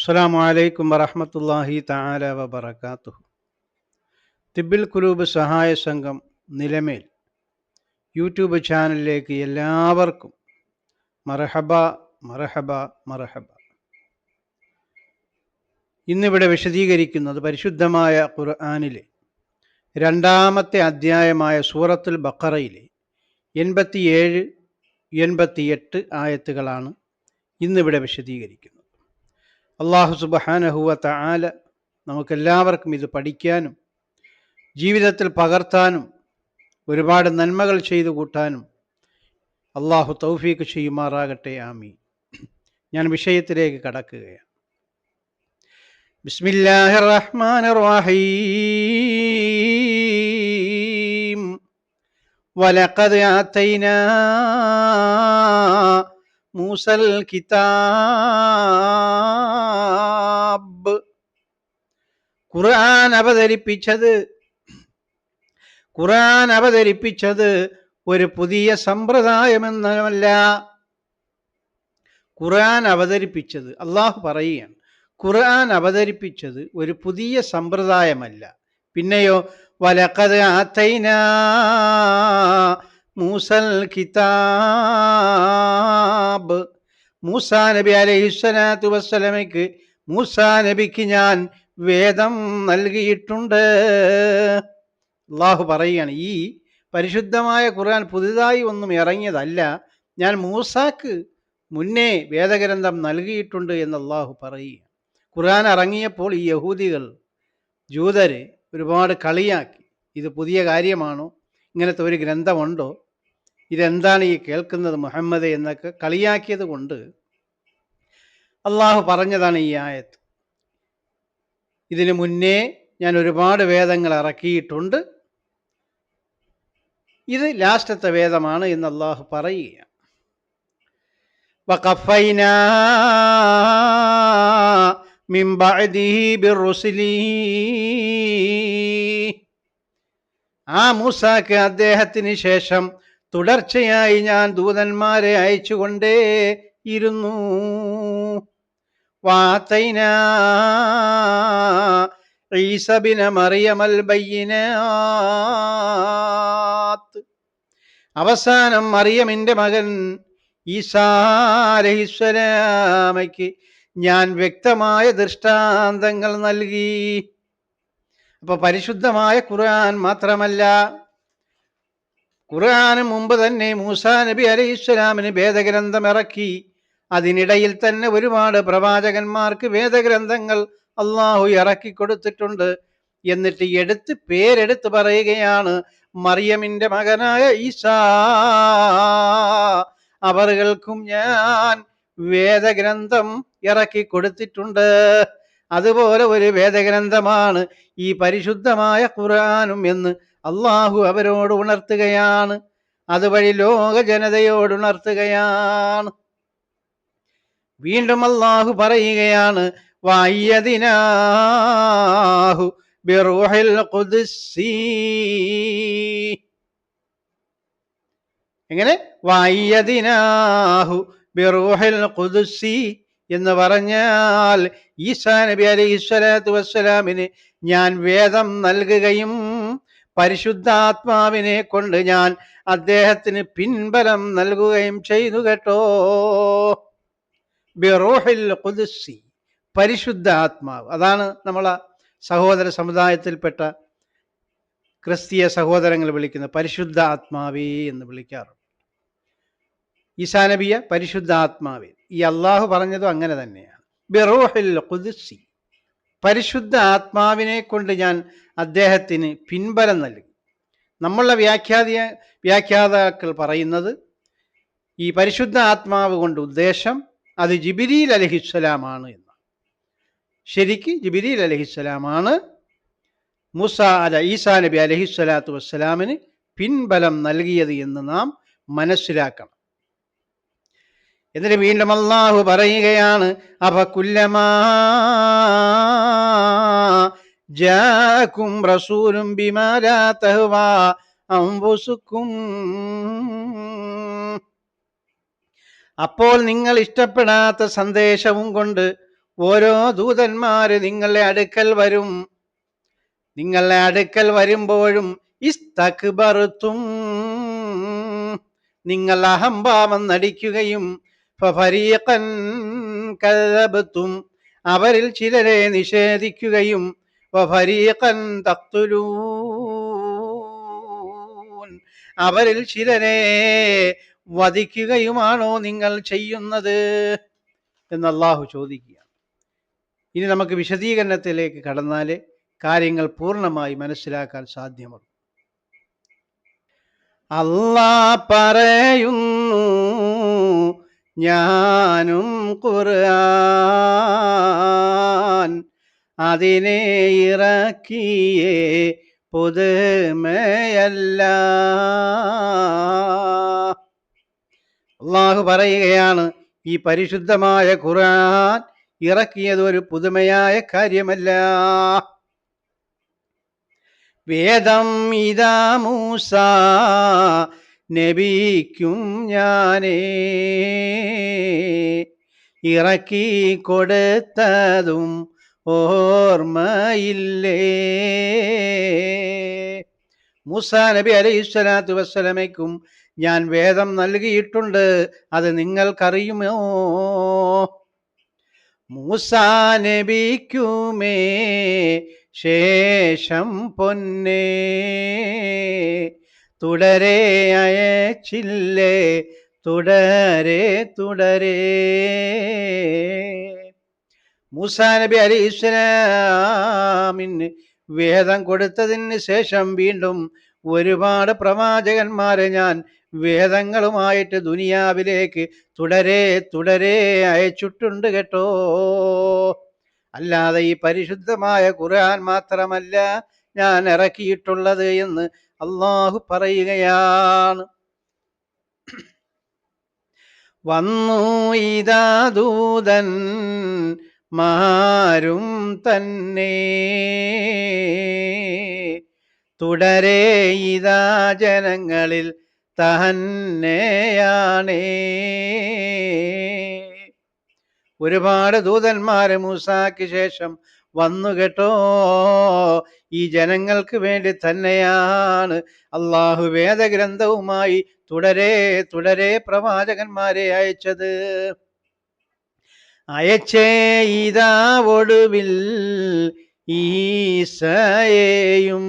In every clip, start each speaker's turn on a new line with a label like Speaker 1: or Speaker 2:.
Speaker 1: അസ്സാം വലൈക്കും വറഹമത്തല്ലാഹി താല വബർക്കാത്തു തിബിൽ കുലൂബ് സഹായ സംഘം നിലമേൽ യൂട്യൂബ് ചാനലിലേക്ക് എല്ലാവർക്കും മറഹബ മറഹബ മറഹബ ഇന്നിവിടെ വിശദീകരിക്കുന്നത് പരിശുദ്ധമായ ഖുർആാനിലെ രണ്ടാമത്തെ അധ്യായമായ സൂറത്തുൽ ബക്കറയിലെ എൺപത്തിയേഴ് എൺപത്തിയെട്ട് ആയത്തുകളാണ് ഇന്നിവിടെ വിശദീകരിക്കുന്നത്. അള്ളാഹു സുബഹാനഹുവ തആല നമുക്കെല്ലാവർക്കും ഇത് പഠിക്കാനും ജീവിതത്തിൽ പകർത്താനും ഒരുപാട് നന്മകൾ ചെയ്തു കൂട്ടാനും അള്ളാഹു തൗഫീക്ക് ചെയ്യുമാറാകട്ടെ ആമി ഞാൻ വിഷയത്തിലേക്ക് കടക്കുകയാണ്. ബിസ്മില്ലാഹിർ റഹ്മാനിർ റഹീം. ആതൈനാ മൂസൽ കിതാബ്. ഖുർആൻ അവതരിപ്പിച്ചത് ഖുർആൻ അവതരിപ്പിച്ചത് ഒരു പുതിയ സമ്പ്രദായമെന്നല്ല. ഖുർആൻ അവതരിപ്പിച്ചത് അള്ളാഹു പറയുകയാണ് ഖുർആൻ അവതരിപ്പിച്ചത് ഒരു പുതിയ സമ്പ്രദായമല്ല. പിന്നെയോ വലക്കത് ആത്തൈന മൂസൽ കിതാബ്. മൂസ നബി അലൈഹിസ്സലാത്തു വസ്സലമയ്ക്ക് മൂസ നബിക്ക് ഞാൻ വേദം നൽകിയിട്ടുണ്ട്. അള്ളാഹു പറയുകയാണ് ഈ പരിശുദ്ധമായ ഖുർആൻ പുതുതായി ഒന്നും ഇറങ്ങിയതല്ല ഞാൻ മൂസാക്ക് മുന്നേ വേദഗ്രന്ഥം നൽകിയിട്ടുണ്ട് എന്ന് അള്ളാഹു പറയുക ഖുർആൻ ഇറങ്ങിയപ്പോൾ ഈ യഹൂദികൾ ജൂതരെ ഒരുപാട് കളിയാക്കി. ഇത് പുതിയ കാര്യമാണോ? ഇങ്ങനത്തെ ഒരു ഗ്രന്ഥമുണ്ടോ? ഇതെന്താണ് ഈ കേൾക്കുന്നത് മുഹമ്മദ് എന്നൊക്കെ കളിയാക്കിയത് കൊണ്ട് അള്ളാഹു പറഞ്ഞതാണ് ഈ ആയത്ത് ഇതിനു മുന്നേ ഞാൻ ഒരുപാട് വേദങ്ങൾ ഇറക്കിയിട്ടുണ്ട് ഇത് ലാസ്റ്റത്തെ വേദമാണ് എന്ന് അള്ളാഹു പറയുക وقفينا من بعده بالرسل ആ മൂസാക്ക് അദ്ദേഹത്തിന് ശേഷം തുടർച്ചയായി ഞാൻ ദൂതന്മാരെ അയച്ചുകൊണ്ടേ ഇരുന്നു. വാത്തൈന ഈസബിന മറിയമൽ ബയ്യനാത്ത് അവസാനം മറിയമിന്റെ മകൻ ഈസാ അലഹിസ്വലാമയ്ക്ക് ഞാൻ വ്യക്തമായ ദൃഷ്ടാന്തങ്ങൾ നൽകി. അപ്പൊ പരിശുദ്ധമായ ഖുർആൻ മാത്രമല്ല ഖുർആന് മുമ്പ് തന്നെ മൂസാ നബി അലൈഹിസ്സലാമിന് വേദഗ്രന്ഥം ഇറക്കി. അതിനിടയിൽ തന്നെ ഒരുപാട് പ്രവാചകന്മാർക്ക് വേദഗ്രന്ഥങ്ങൾ അള്ളാഹു ഇറക്കി കൊടുത്തിട്ടുണ്ട്. എന്നിട്ട് എടുത്ത് പേരെടുത്ത് പറയുകയാണ് മറിയമിന്റെ മകനായ ഈസാ. അവറുകൾക്കും ഞാൻ വേദഗ്രന്ഥം ഇറക്കി കൊടുത്തിട്ടുണ്ട്. അതുപോലെ ഒരു വേദഗ്രന്ഥമാണ് ഈ പരിശുദ്ധമായ ഖുർആാനും എന്ന് അള്ളാഹു അവരോട് ഉണർത്തുകയാണ്. അതുവഴി ലോക ജനതയോട് ഉണർത്തുകയാണ്. വീണ്ടും അള്ളാഹു പറയുകയാണ് വായ്യതിനാഹു ബിറൂഹിൽ ഖുദ്സി. എങ്ങനെ? വായ്യതിനാഹു ബിറൂഹിൽ ഖുദ്സി. എന്ന് പറഞ്ഞാൽ ഈസാ നബി അലൈഹി സ്വലാത്തു വസ്സലാമിന് ഞാൻ വേദം നൽകുകയും പരിശുദ്ധാത്മാവിനെ കൊണ്ട് ഞാൻ അദ്ദേഹത്തിന് പിൻബലം നൽകുകയും ചെയ്തു കേട്ടോ. ബിറോഹിൽ ഖുദ്സി പരിശുദ്ധ ആത്മാവ് അതാണ് നമ്മളെ സഹോദര സമുദായത്തിൽപ്പെട്ട ക്രിസ്തീയ സഹോദരങ്ങൾ വിളിക്കുന്ന പരിശുദ്ധ ആത്മാവേ എന്ന് വിളിക്കാറുണ്ട് ഈസാനബിയ പരിശുദ്ധ ആത്മാവേ ഈ അള്ളാഹു പറഞ്ഞതും അങ്ങനെ തന്നെയാണ്. ബിറോഹിൽ ഖുദ്സി പരിശുദ്ധ ആത്മാവിനെ കൊണ്ട് ഞാൻ അദ്ദേഹത്തിന് പിൻബലം നൽകി. നമ്മളുടെ വ്യാഖ്യാതിയ വ്യാഖ്യാതാക്കൾ പറയുന്നത് ഈ പരിശുദ്ധ ആത്മാവ് കൊണ്ട് ഉദ്ദേശം അത് ജിബിരിയിൽ അലഹിസ്സലാമാണ് എന്ന് ശരിക്ക് ജിബിരിയിൽ അലഹിസ്സലാമാണ്. മൂസ അല ഈസാ നബി അലഹിസ്വലാത്തു വസ്സലാമിന് പിൻബലം നൽകിയത് എന്ന് നാം മനസ്സിലാക്കണം. എന്നിട്ട് വീണ്ടും അള്ളാഹു പറയുകയാണ് ജാക്കും റസൂലും ബിമാലാ തഹ്വാ അപ്പോൾ നിങ്ങൾ ഇഷ്ടപ്പെടാത്ത സന്ദേശവും കൊണ്ട് ഓരോ ദൂതന്മാര് നിങ്ങളുടെ അടുക്കൽ വരും. നിങ്ങളുടെ അടുക്കൽ വരുമ്പോഴും ഇസ്തക്ബർത്തും നിങ്ങൾ അഹംഭാവം നടിക്കുകയും ഫഫരീഖൻ കذبത്തും അവരിൽ ചിലരെ നിഷേധിക്കുകയും വഫരീഖൻ തഖ്തുലൂൻ അവരിൽ ചിലരെ വധിക്കുകയുമാണോ നിങ്ങൾ ചെയ്യുന്നത്? എന്ന് ചോദിക്കുക ഇനി നമുക്ക് വിശദീകരണത്തിലേക്ക് കടന്നാലേ കാര്യങ്ങൾ പൂർണമായി മനസ്സിലാക്കാൻ സാധ്യമുള്ളൂ. അല്ലാ പറയുന്നു ഞാനും ഖുർആൻ അതിനെ ഇറക്കിയേ പുതുമയല്ല. അള്ളാഹു പറയുകയാണ് ഈ പരിശുദ്ധമായ ഖുർആൻ ഇറക്കിയത് ഒരു പുതുമയായ കാര്യമല്ല. വേദം ഇതാ മൂസ നബിക്കും ഞാനേ. ഇറക്കി കൊടുത്തതും ഓർമ്മയില്ലേ? മൂസ നബി അലൈഹി സ്വലാത്തു വസ്സലമയ്ക്കും ഞാൻ വേദം നൽകിയിട്ടുണ്ട്. അത് നിങ്ങൾക്കറിയുമോ? മൂസാ നബിക്കുമേ ശേഷം പൊന്നേ. തുടരെ അയച്ചില്ലേ? തുടരെ തുടരെ. മൂസാ നബി അലി ഇസ്ലാമിന് വേദം കൊടുത്തതിന് ശേഷം വീണ്ടും ഒരുപാട് പ്രവാചകന്മാരെ ഞാൻ വേദങ്ങളുമായിട്ട് ദുനിയാവിലേക്ക് തുടരെ തുടരെ അയച്ചിട്ടുണ്ട് കേട്ടോ. അല്ലാതെ ഈ പരിശുദ്ധമായ ഖുർആൻ മാത്രമല്ല ഞാൻ ഇറക്കിയിട്ടുള്ളത് എന്ന് അള്ളാഹു പറയുകയാണ്. വന്നു ഇതാ ദൂതൻ മാരും തന്നെ. തുടരെ ഇതാ ജനങ്ങളിൽ തന്നെയാണേ. ഒരുപാട് ദൂതന്മാരെ മൂസാക്ക് ശേഷം വന്നു കേട്ടോ. ഈ ജനങ്ങൾക്ക് വേണ്ടി തന്നെയാണ് അള്ളാഹു വേദഗ്രന്ഥവുമായി തുടരെ തുടരെ പ്രവാചകന്മാരെ അയച്ചത്. അയച്ചേ ഇതാ ഒടുവിൽ ഈസയെയും.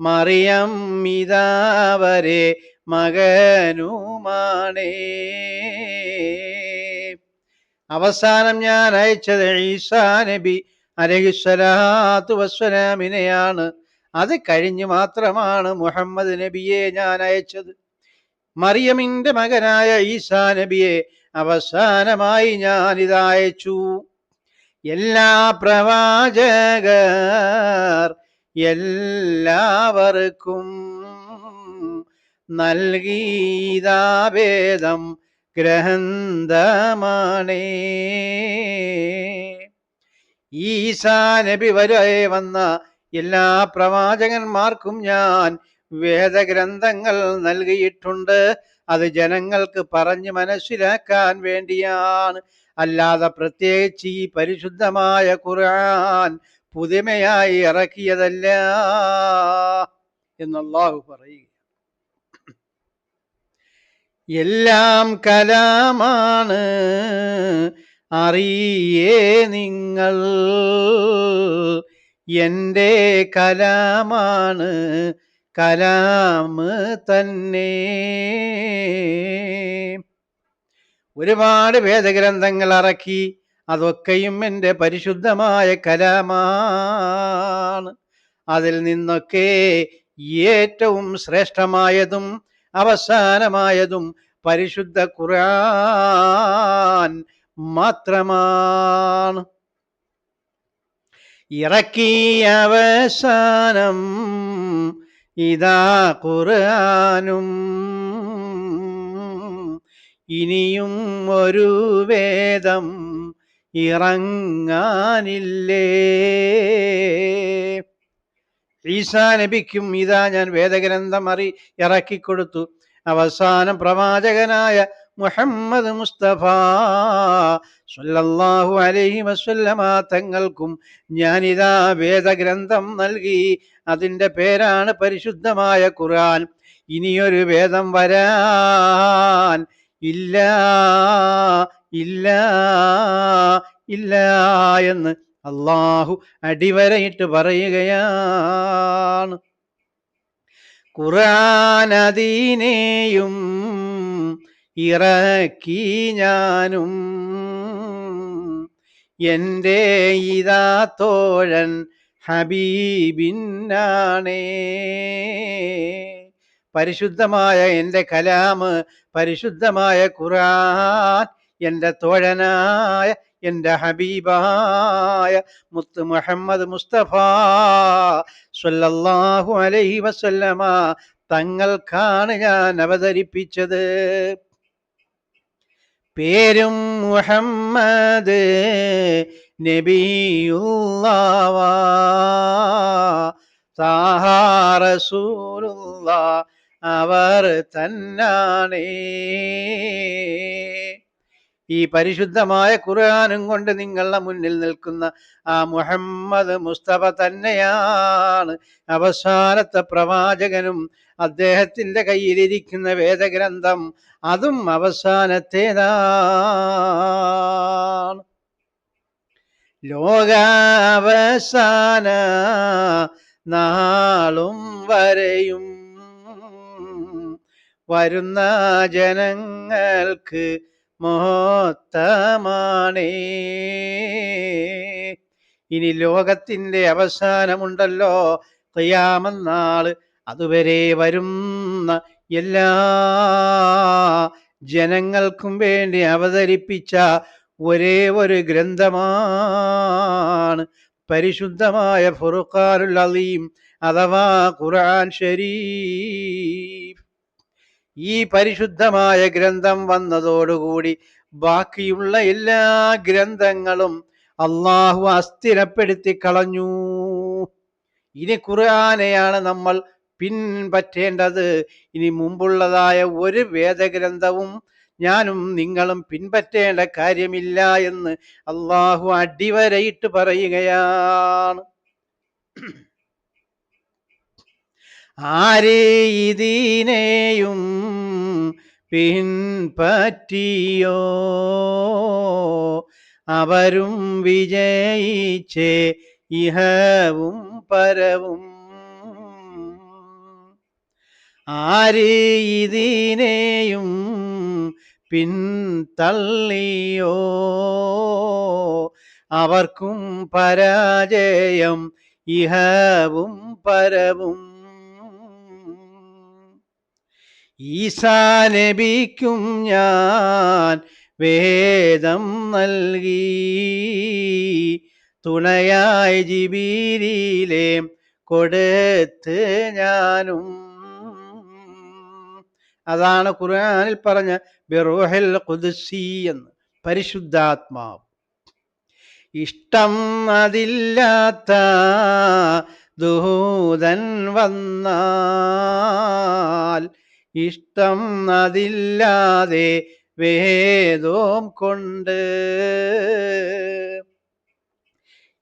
Speaker 1: മറിയം ഇതാവരെ മകനുമാണേ. അവസാനം ഞാൻ അയച്ചത് ഈസാ നബി അലഹിസ്വലാത്തു വസ്സലാമിനെയാണ്. അത് കഴിഞ്ഞ് മാത്രമാണ് മുഹമ്മദ് നബിയെ ഞാൻ അയച്ചത്. മറിയമിന്റെ മകനായ ഈസാ നബിയെ അവസാനമായി ഞാൻ ഇതയച്ചു എല്ലാ പ്രവാചകർ എല്ലാവർക്കും നൽകീതാവേദം ഗ്രന്ഥമാണേ ഈശാ നബി വരെ വന്ന എല്ലാ പ്രവാചകന്മാർക്കും ഞാൻ വേദഗ്രന്ഥങ്ങൾ നൽകിയിട്ടുണ്ട്. അത് ജനങ്ങൾക്ക് പറഞ്ഞു മനസ്സിലാക്കാൻ വേണ്ടിയാണ്. അല്ലാതെ പ്രത്യേകിച്ച് ഈ പരിശുദ്ധമായ ഖുർആൻ പുതുമയായി ഇറക്കിയതല്ല. എന്നല്ലാഹു പറയുക. എല്ലാം കലാമാണ്. അറിയേ നിങ്ങൾ. എന്റെ കലാമാണ്. കലാമ് തന്നെ. ഒരുപാട് വേദഗ്രന്ഥങ്ങൾ അറക്കി അതൊക്കെയും എന്റെ പരിശുദ്ധമായ കലാമാണ്. അതിൽ നിന്നൊക്കെ ഏറ്റവും ശ്രേഷ്ഠമായതും അവസാനമായതും പരിശുദ്ധ ഖുർആൻ മാത്രമാണ്. ഇറക്കിയ അവസാനം ഇതാ ഖുർആനും. ഇനിയും ഒരു വേദം ഇറങ്ങാനില്ലേ? ഈസാ നബിക്കും ഇതാ ഞാൻ വേദഗ്രന്ഥം അറി ഇറക്കിക്കൊടുത്തു. അവസാനം പ്രവാചകനായ മുഹമ്മദ് മുസ്തഫ സല്ലല്ലാഹു അലൈഹി വസല്ലമ തങ്ങൾക്കും ഞാനിതാ വേദഗ്രന്ഥം നൽകി. അതിന്റെ പേരാണ് പരിശുദ്ധമായ ഖുർആൻ. ഇനിയൊരു വേദം വരാൻ. ഇല്ല ഇല്ല ഇല്ല എന്ന് അള്ളാഹു അടിവരയിട്ട് പറയുകയാണ്. ഖുറാനദീനെയും ഇറക്കി ഞാനും. എന്റെ ഇതാ തോഴൻ ഹബീബിന്നാണേ. പരിശുദ്ധമായ എന്റെ കലാമ് പരിശുദ്ധമായ ഖുറാൻ എന്റെ തോഴനായ എന്റെ ഹബീബായ മുത്ത് മുഹമ്മദ് മുസ്തഫ സല്ലല്ലാഹു അലൈഹി വസല്ലമ തങ്ങൾക്കാണ് ഞാൻ അവതരിപ്പിച്ചത്. പേരും മുഹമ്മദ് നബിയുള്ളവാഹാറസൂറുള്ള അവർ തന്നാണേ. ഈ പരിശുദ്ധമായ ഖുർആാനും കൊണ്ട് നിങ്ങളുടെ മുന്നിൽ നിൽക്കുന്ന ആ മുഹമ്മദ് മുസ്തഫ തന്നെയാണ് അവസാനത്തെ പ്രവാചകനും അദ്ദേഹത്തിന്റെ കയ്യിലിരിക്കുന്ന വേദഗ്രന്ഥം അതും അവസാനത്തേതാണ്. ലോകാവസാന നാളും വരെയും വരുന്ന ജനങ്ങൾക്ക് മഹത്തമാണേ. ഇനി ലോകത്തിന്റെ അവസാനമുണ്ടല്ലോ. തയ്യാമെന്നാൾ അതുവരെ വരുന്ന എല്ലാ ജനങ്ങൾക്കും വേണ്ടി അവതരിപ്പിച്ച ഒരേ ഒരു ഗ്രന്ഥമാണ് പരിശുദ്ധമായ ഫുറുഖാനുൽ അലീം അഥവാ ഖുർആൻ ഷരീഫ്. ഈ പരിശുദ്ധമായ ഗ്രന്ഥം വന്നതോടുകൂടി ബാക്കിയുള്ള എല്ലാ ഗ്രന്ഥങ്ങളും അള്ളാഹു അസ്ഥിരപ്പെടുത്തി കളഞ്ഞു. ഇനി ഖുർആാനെയാണ് നമ്മൾ പിൻപറ്റേണ്ടത്. ഇനി മുമ്പുള്ളതായ ഒരു വേദഗ്രന്ഥവും ഞാനും നിങ്ങളും പിൻപറ്റേണ്ട കാര്യമില്ല എന്ന് അള്ളാഹു അടിവരയിട്ട് പറയുകയാണ്. ആരേ ഇതിനെയും പിൻപറ്റിയോ? അവരും വിജയിച്ചേ ഇഹവും പരവും. ആര് ഇതിനെയും പിൻതള്ളിയോ? അവർക്കും പരാജയം ഇഹവും പരവും. ഈസാ നബിക്കും ഞാൻ വേദം നൽകി. തുണയായി ജിബീരിയിലെ കൊടുത്ത് ഞാനും. അതാണ് ഖുർആാനിൽ പറഞ്ഞ ബിറോഹൽ ഖുദ്സി എന്ന് പരിശുദ്ധാത്മാവ്. ഇഷ്ടം അതില്ലാത്ത ദൂതൻ വന്നാൽ ഇഷ്ടം അതില്ലാതെ വേദോം കൊണ്ട്.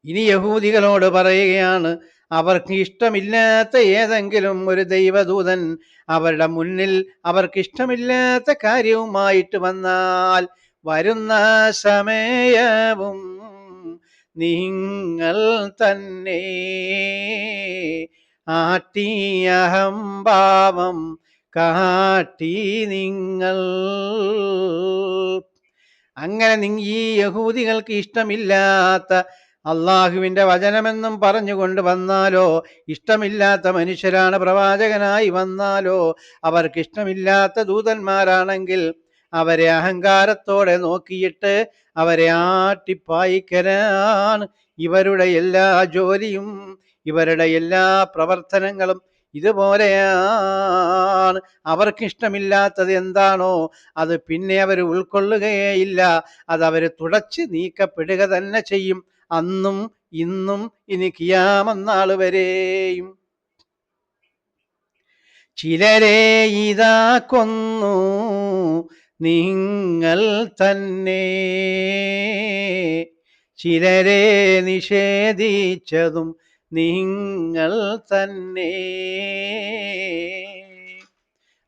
Speaker 1: ഇനി യഹൂദികളോട് പറയുകയാണ് അവർക്ക് ഇഷ്ടമില്ലാത്ത ഏതെങ്കിലും ഒരു ദൈവദൂതൻ അവരുടെ മുന്നിൽ അവർക്ക് ഇഷ്ടമില്ലാത്ത കാര്യവുമായിട്ട് വന്നാൽ വരുന്ന സമയവും നിങ്ങൾ തന്നെ ആട്ടിയഹംഭാവം കാട്ടി നിങ്ങൾ. അങ്ങനെ നിങ്ങ ഈ യഹൂദികൾക്ക് ഇഷ്ടമില്ലാത്ത അള്ളാഹുവിന്റെ വചനമെന്നും പറഞ്ഞുകൊണ്ട് വന്നാലോ? ഇഷ്ടമില്ലാത്ത മനുഷ്യരാണ് പ്രവാചകനായി വന്നാലോ? അവർക്ക് ഇഷ്ടമില്ലാത്ത ദൂതന്മാരാണെങ്കിൽ അവരെ അഹങ്കാരത്തോടെ നോക്കിയിട്ട് അവരെ ആട്ടിപ്പായിക്കരാണ് ഇവരുടെ എല്ലാ ജോലിയും ഇവരുടെ എല്ലാ പ്രവർത്തനങ്ങളും ഇതുപോലെയാണ്. അവർക്കിഷ്ടമില്ലാത്തത് എന്താണോ? അത് പിന്നെ അവർ ഉൾക്കൊള്ളുകയേയില്ല. അത് അവർ തുടച്ച് നീക്കപ്പെടുക തന്നെ ചെയ്യും. അന്നും ഇന്നും ഇനി കിയാമെന്നാൾ വരെയും. ചിലരെ ഇതാ കൊന്നു. നിങ്ങൾ തന്നെ. ചിലരെ നിഷേധിച്ചതും നിങ്ങൾ തന്നെ.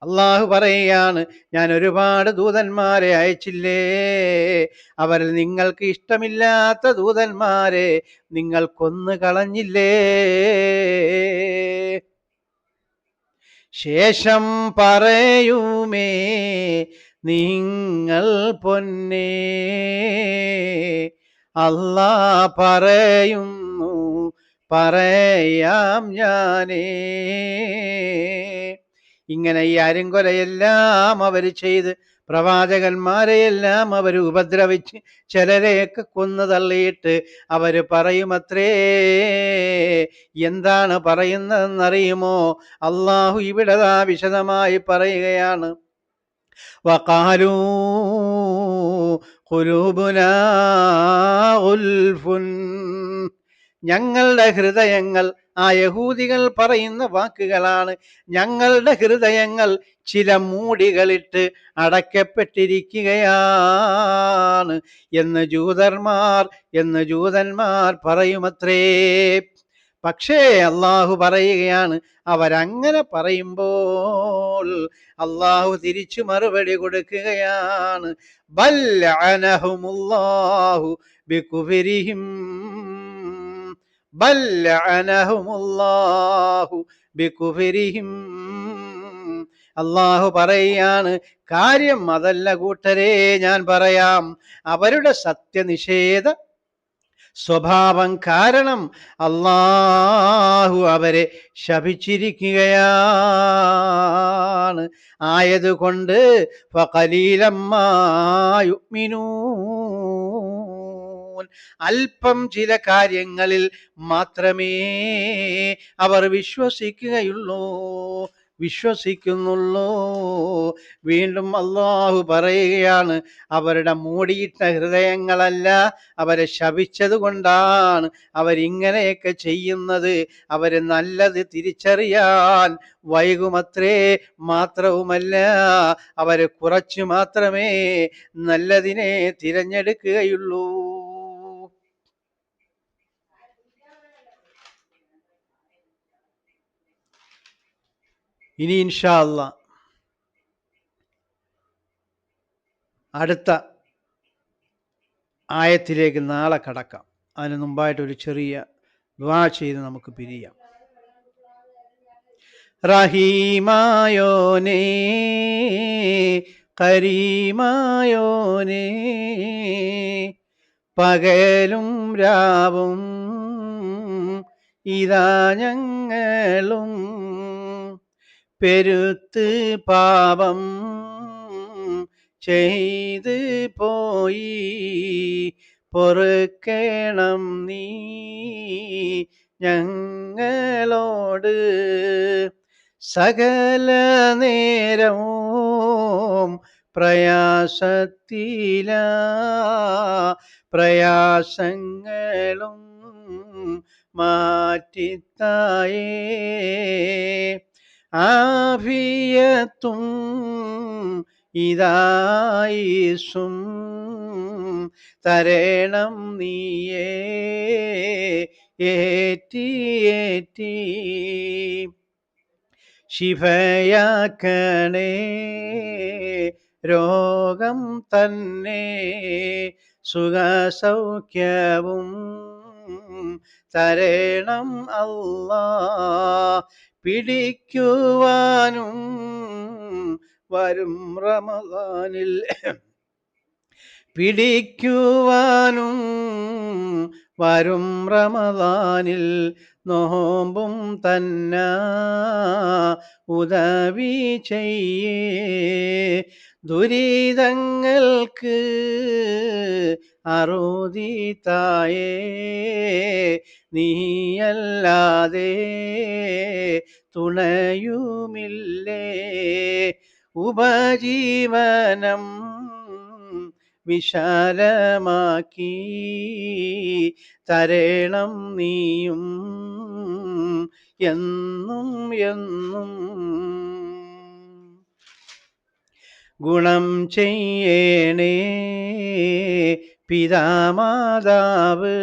Speaker 1: അള്ളാഹു പറയുകയാണ് ഞാൻ ഒരുപാട് ദൂതന്മാരെ അയച്ചില്ലേ? അവരിൽ നിങ്ങൾക്ക് ഇഷ്ടമില്ലാത്ത ദൂതന്മാരെ നിങ്ങൾ കൊന്നു കളഞ്ഞില്ലേ? ശേഷം പറയുമേ നിങ്ങൾ പൊന്നേ അല്ലാ പറയുന്നു പറയാം ഞാനേ. ഇങ്ങനെ ഈ അരുങ്കൊലയെല്ലാം അവർ ചെയ്ത് പ്രവാചകന്മാരെയെല്ലാം അവർ ഉപദ്രവിച്ച് ചിലരെയൊക്കെ കൊന്നു തള്ളിയിട്ട് അവർ പറയുമത്രേ. എന്താണ് പറയുന്നതെന്നറിയുമോ? അള്ളാഹു ഇവിടെ വിശദമായി പറയുകയാണ്. വക്കാലൂ ഞങ്ങളുടെ ഹൃദയങ്ങൾ ആ യഹൂദികൾ പറയുന്ന വാക്കുകളാണ്. ഞങ്ങളുടെ ഹൃദയങ്ങൾ ചില മൂടികളിട്ട് അടയ്ക്കപ്പെട്ടിരിക്കുകയാണ്. എന്ന് ജൂതന്മാർ എന്ന് ജൂതന്മാർ പറയുമത്രേ. പക്ഷേ അള്ളാഹു പറയുകയാണ് അവരങ്ങനെ പറയുമ്പോൾ അള്ളാഹു തിരിച്ചു മറുപടി കൊടുക്കുകയാണ്. ബല്ലഹുമുല്ലാഹു ബികുഫരിഹിം ബികുഫരിഹിം. അള്ളാഹു പറയാണ് കാര്യം അതല്ല കൂട്ടരെ ഞാൻ പറയാം. അവരുടെ സത്യനിഷേധ സ്വഭാവം കാരണം അള്ളാഹു അവരെ ശപിച്ചിരിക്കുകയാണ്. ആയതുകൊണ്ട് അല്പം ചില കാര്യങ്ങളിൽ മാത്രമേ അവർ വിശ്വസിക്കുകയുള്ളൂ. വിശ്വസിക്കുന്നുള്ളൂ. വീണ്ടും അള്ളാഹു പറയുകയാണ് അവരുടെ മൂടിയിട്ട ഹൃദയങ്ങളല്ല അവരെ ശപിച്ചത് കൊണ്ടാണ് അവരിങ്ങനെയൊക്കെ ചെയ്യുന്നത്. അവർ നല്ലത് തിരിച്ചറിയാൻ വൈകുമത്രേ മാത്രവുമല്ല അവർ കുറച്ചു മാത്രമേ നല്ലതിനെ തിരഞ്ഞെടുക്കുകയുള്ളൂ. ഇനി ഇൻഷാ അടുത്ത ആയത്തിലേക്ക് നാളെ കടക്കാം. അതിന് മുമ്പായിട്ട് ഒരു ചെറിയ ദ്വാ ചെയ്ത് നമുക്ക് പിരിയാം. റഹീമായോനേ കരീമായോനേ പകലും രാവും ഇതാ ഞങ്ങളും പെരുത്ത് പാപം ചെയ്ത് പോയി. പൊറുക്കേണം നീ ഞങ്ങളോട്. സകല നേരവും പ്രയാസത്തില. പ്രയാസങ്ങളും മാറ്റിത്തായേ. ആഫിയത്തും ഇതായിസും തരേണം നീയേ ഏറ്റി ഏറ്റി ശിവയാക്കണേ രോഗം തന്നെ സുഖസൗഖ്യവും തരേണം അല്ലാ പിടിക്കുവാനും വരും റമദാനിൽ. പിടിക്കുവാനും വരും റമദാനിൽ നോമ്പും തന്ന ഉദവി ചെയ്യേ. ദുരിതങ്ങൾക്ക് അറുതി നീയല്ലാതെ തുണയുമില്ലേ? ഉപജീവനം വിശാലമാക്കി തരേണം നീയും എന്നും എന്നും. ഗുണം ചെയ്യണേ പിതാമാതാവ്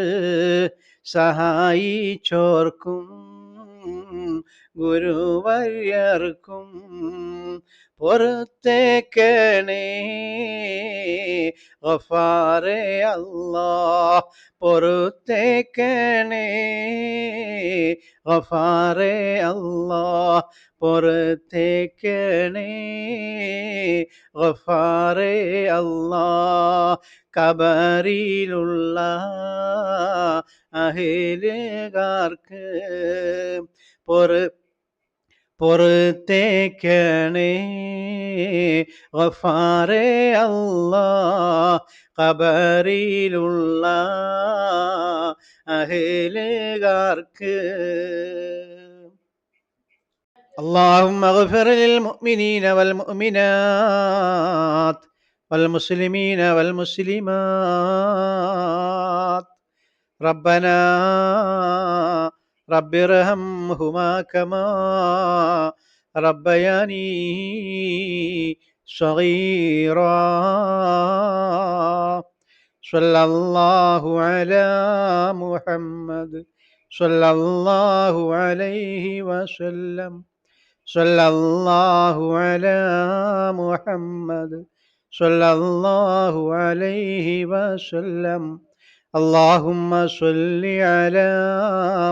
Speaker 1: സഹായിച്ചോർക്കും ഗുരുവര്യർക്കും പൊറുത്തേക്കണേ. ഗഫാറെ അല്ലാ പൊറുത്തേക്കണേ. ഗഫാറെ അല്ലാ പൊറുത്തേക്കണേ. ഗഫാറെ അല്ലാ കബറിയിലുള്ള അഹിലുകാർക്ക് പൊറു പൊറുത്തേക്കണേ ഗഫാറെ അല്ലാ കബറിയിലുള്ള അഹിലുകാർക്ക് اللهم اغفر للمؤمنين والمؤمنات والمسلمين والمسلمات ربنا رب ارحمهما كما ربياني صغيرا صلى الله على محمد صلى الله عليه وسلم صلى الله على محمد صلى الله عليه وسلم اللهم صل على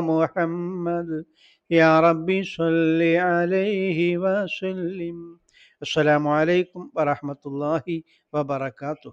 Speaker 1: محمد يا ربي صل عليه وسلم السلام عليكم ورحمة الله وبركاته